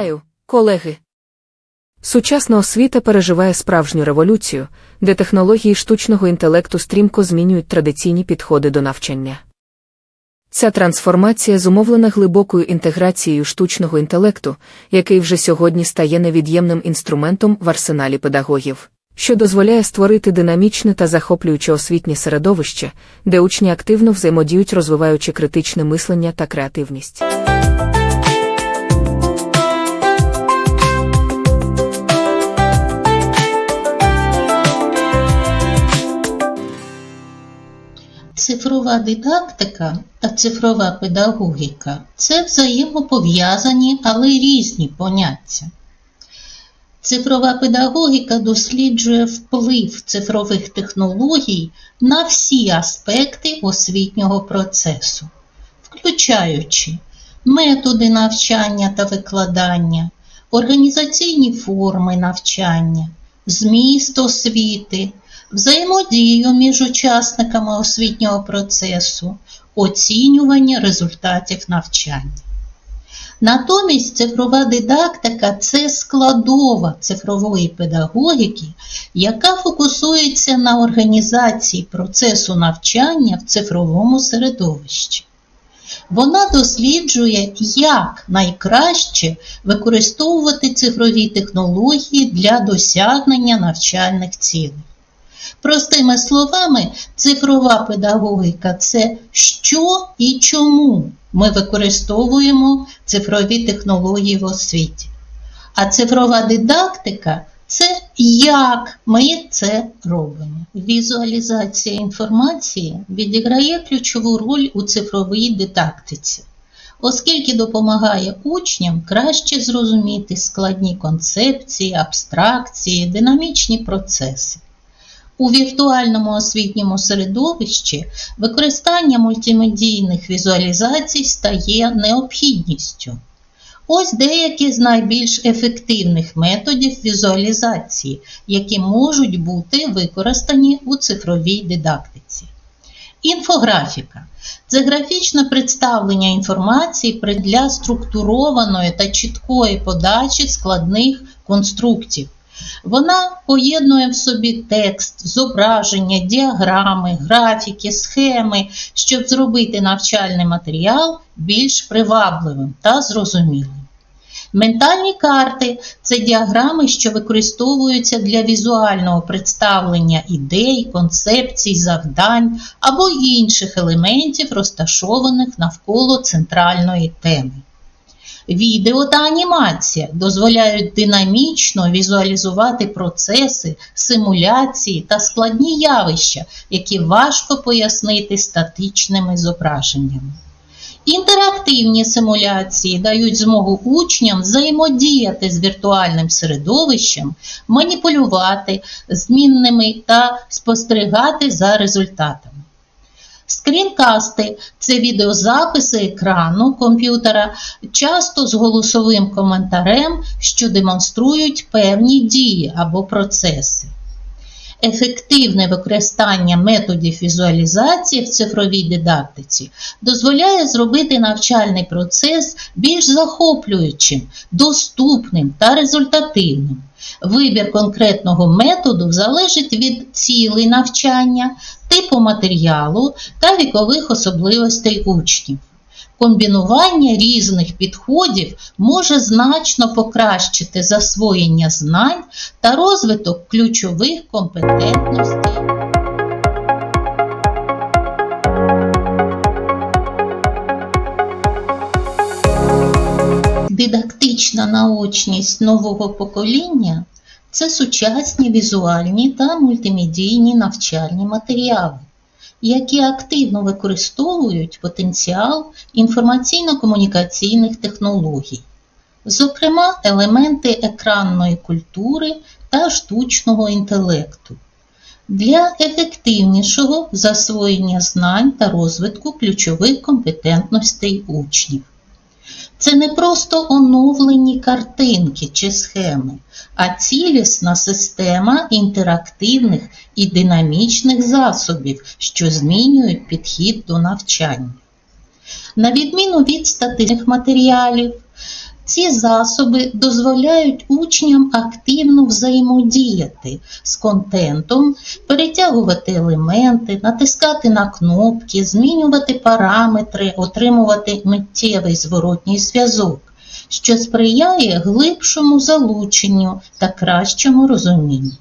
Вітаю, колеги! Сучасна освіта переживає справжню революцію, де технології штучного інтелекту стрімко змінюють традиційні підходи до навчання. Ця трансформація зумовлена глибокою інтеграцією штучного інтелекту, який вже сьогодні стає невід'ємним інструментом в арсеналі педагогів, що дозволяє створити динамічне та захоплююче освітнє середовище, де учні активно взаємодіють, розвиваючи критичне мислення та креативність. Цифрова дидактика та цифрова педагогіка це взаємопов'язані, але різні поняття. Цифрова педагогіка досліджує вплив цифрових технологій на всі аспекти освітнього процесу, включаючи методи навчання та викладання, організаційні форми навчання, зміст освіти, взаємодію між учасниками освітнього процесу, оцінювання результатів навчання. Натомість цифрова дидактика це складова цифрової педагогіки, яка фокусується на організації процесу навчання в цифровому середовищі. Вона досліджує, як найкраще використовувати цифрові технології для досягнення навчальних цілей. Простими словами, цифрова педагогіка це що і чому ми використовуємо цифрові технології в освіті. А цифрова дидактика це як ми це робимо. Візуалізація інформації відіграє ключову роль у цифровій дидактиці, оскільки допомагає учням краще зрозуміти складні концепції, абстракції, динамічні процеси. У віртуальному освітньому середовищі використання мультимедійних візуалізацій стає необхідністю. Ось деякі з найбільш ефективних методів візуалізації, які можуть бути використані у цифровій дидактиці. Інфографіка це графічне представлення інформації для структурованої та чіткої подачі складних конструктів. Вона поєднує в собі текст, зображення, діаграми, графіки, схеми, щоб зробити навчальний матеріал більш привабливим та зрозумілим. Ментальні карти це діаграми, що використовуються для візуального представлення ідей, концепцій, завдань або інших елементів, розташованих навколо центральної теми. Відео та анімація дозволяють динамічно візуалізувати процеси, симуляції та складні явища, які важко пояснити статичними зображеннями. Інтерактивні симуляції дають змогу учням взаємодіяти з віртуальним середовищем, маніпулювати змінними та спостерігати за результатами. Скрінкасти це відеозаписи екрану комп'ютера, часто з голосовим коментарем, що демонструють певні дії або процеси. Ефективне використання методів візуалізації в цифровій дидактиці дозволяє зробити навчальний процес більш захоплюючим, доступним та результативним. Вибір конкретного методу залежить від цілей навчання, типу матеріалу та вікових особливостей учнів. Комбінування різних підходів може значно покращити засвоєння знань та розвиток ключових компетентностей. Дидактична наочність нового покоління це сучасні візуальні та мультимедійні навчальні матеріали, які активно використовують потенціал інформаційно-комунікаційних технологій, зокрема, елементи екранної культури та штучного інтелекту. Для ефективнішого засвоєння знань та розвитку ключових компетентностей учнів. Це не просто оновлені картинки чи схеми, а цілісна система інтерактивних і динамічних засобів, що змінюють підхід до навчання. На відміну від статичних матеріалів, Ці засоби дозволяють учням активно взаємодіяти з контентом, перетягувати елементи, натискати на кнопки, змінювати параметри, отримувати миттєвий зворотній зв'язок, що сприяє глибшому залученню та кращому розумінню.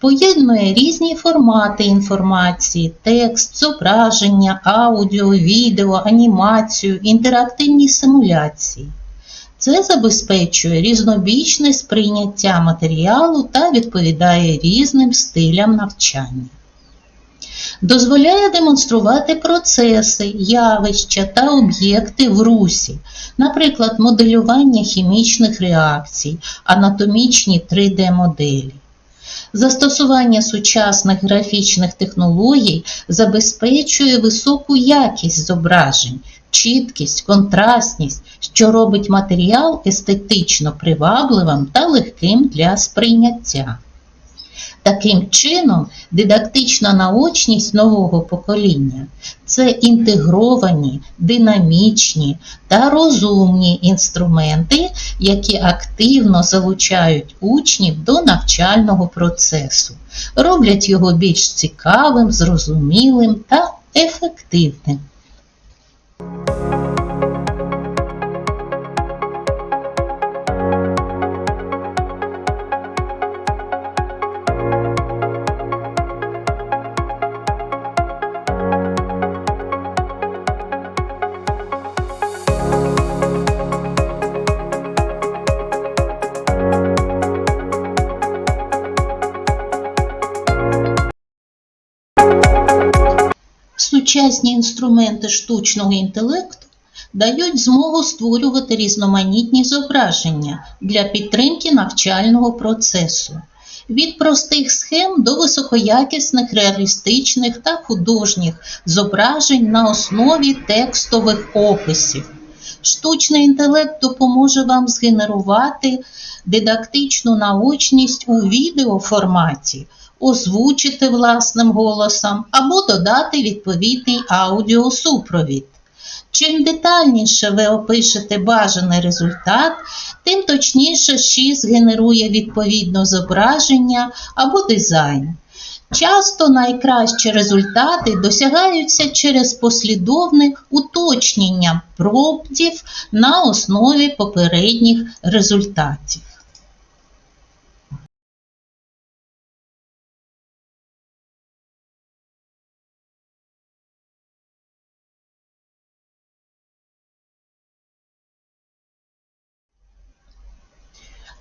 Поєднує різні формати інформації, текст, зображення, аудіо, відео, анімацію, інтерактивні симуляції. Це забезпечує різнобічне сприйняття матеріалу та відповідає різним стилям навчання. Дозволяє демонструвати процеси, явища та об'єкти в русі, наприклад, моделювання хімічних реакцій, анатомічні 3D-моделі. Застосування сучасних графічних технологій забезпечує високу якість зображень, чіткість, контрастність, що робить матеріал естетично привабливим та легким для сприйняття. Таким чином, дидактична наочність нового покоління це інтегровані, динамічні та розумні інструменти, які активно залучають учнів до навчального процесу, роблять його більш цікавим, зрозумілим та ефективним. Сучасні інструменти штучного інтелекту дають змогу створювати різноманітні зображення для підтримки навчального процесу. Від простих схем до високоякісних реалістичних та художніх зображень на основі текстових описів. Штучний інтелект допоможе вам згенерувати дидактичну наочність у відеоформаті, озвучити власним голосом або додати відповідний аудіосупровід. Чим детальніше ви опишете бажаний результат, тим точніше ШІ згенерує відповідне зображення або дизайн. Часто найкращі результати досягаються через послідовне уточнення пробдів на основі попередніх результатів.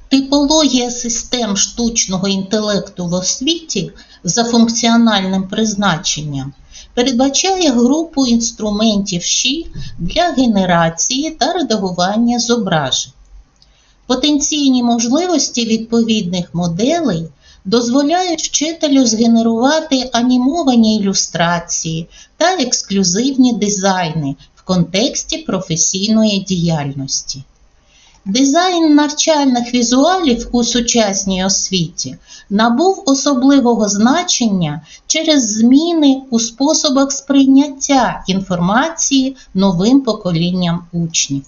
Типологія систем штучного інтелекту в освіті за функціональним призначенням передбачає групу інструментів ЩІ для генерації та редагування зображень. Потенційні можливості відповідних моделей дозволяють вчителю згенерувати анімовані ілюстрації та ексклюзивні дизайни в контексті професійної діяльності. Дизайн навчальних візуалів у сучасній освіті набув особливого значення через зміни у способах сприйняття інформації новим поколінням учнів.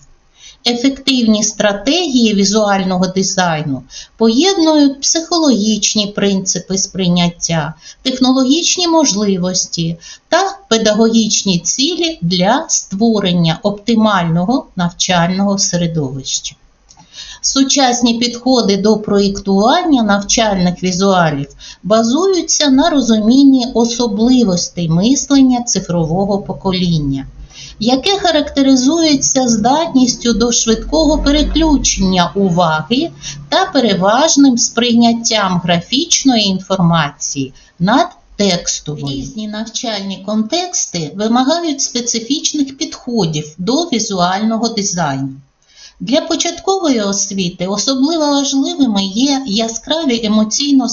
Ефективні стратегії візуального дизайну поєднують психологічні принципи сприйняття, технологічні можливості та педагогічні цілі для створення оптимального навчального середовища. Сучасні підходи до проєктування навчальних візуалів базуються на розумінні особливостей мислення цифрового покоління, яке характеризується здатністю до швидкого переключення уваги та переважним сприйняттям графічної інформації над текстовою. Різні навчальні контексти вимагають специфічних підходів до візуального дизайну. Для початкової освіти особливо важливими є яскраві емоційно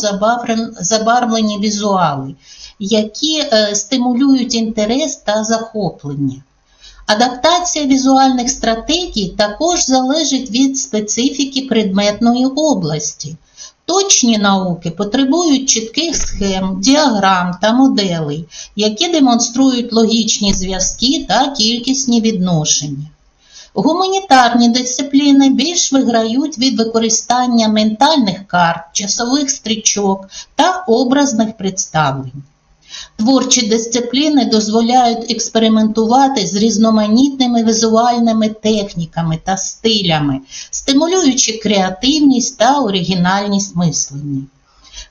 забарвлені візуали, які е, стимулюють інтерес та захоплення. Адаптація візуальних стратегій також залежить від специфіки предметної області. Точні науки потребують чітких схем, діаграм та моделей, які демонструють логічні зв'язки та кількісні відношення. Гуманітарні дисципліни більш виграють від використання ментальних карт, часових стрічок та образних представлень. Творчі дисципліни дозволяють експериментувати з різноманітними візуальними техніками та стилями, стимулюючи креативність та оригінальність мислення.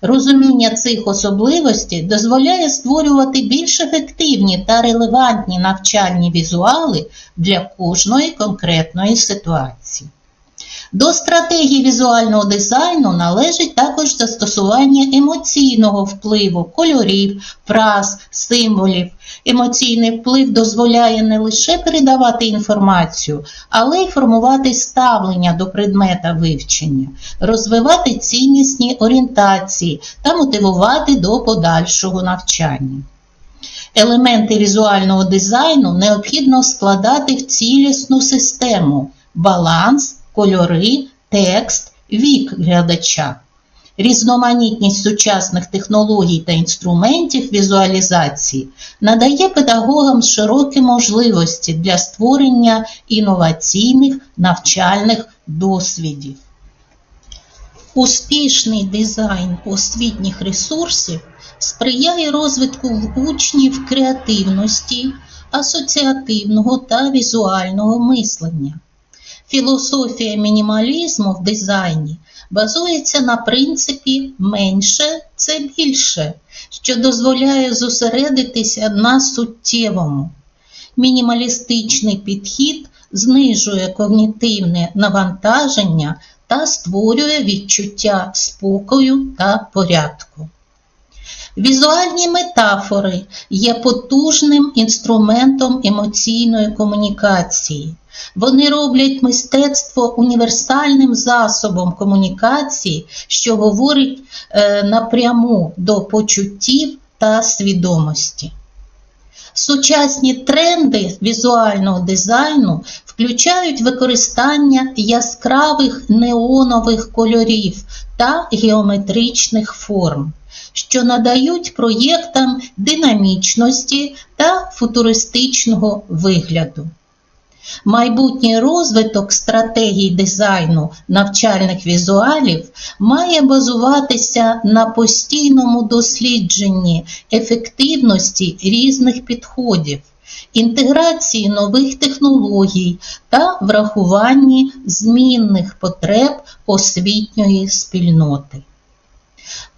Розуміння цих особливостей дозволяє створювати більш ефективні та релевантні навчальні візуали для кожної конкретної ситуації. До стратегії візуального дизайну належить також застосування емоційного впливу, кольорів, фраз, символів. Емоційний вплив дозволяє не лише передавати інформацію, але й формувати ставлення до предмета вивчення, розвивати ціннісні орієнтації та мотивувати до подальшого навчання. Елементи візуального дизайну необхідно складати в цілісну систему баланс, кольори, текст, вік глядача. Різноманітність сучасних технологій та інструментів візуалізації надає педагогам широкі можливості для створення інноваційних навчальних досвідів. Успішний дизайн освітніх ресурсів сприяє розвитку в учнів креативності, асоціативного та візуального мислення. Філософія мінімалізму в дизайні базується на принципі менше це більше, що дозволяє зосередитися на суттєвому. Мінімалістичний підхід знижує когнітивне навантаження та створює відчуття спокою та порядку. Візуальні метафори є потужним інструментом емоційної комунікації. Вони роблять мистецтво універсальним засобом комунікації, що говорить е, напряму до почуттів та свідомості. Сучасні тренди візуального дизайну включають використання яскравих неонових кольорів та геометричних форм, що надають проєктам динамічності та футуристичного вигляду. Майбутній розвиток стратегій дизайну навчальних візуалів має базуватися на постійному дослідженні ефективності різних підходів, інтеграції нових технологій та врахуванні змінних потреб освітньої спільноти.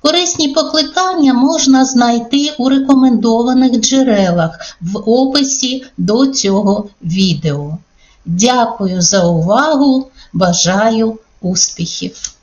Корисні покликання можна знайти у рекомендованих джерелах в описі до цього відео. Дякую за увагу! Бажаю успіхів!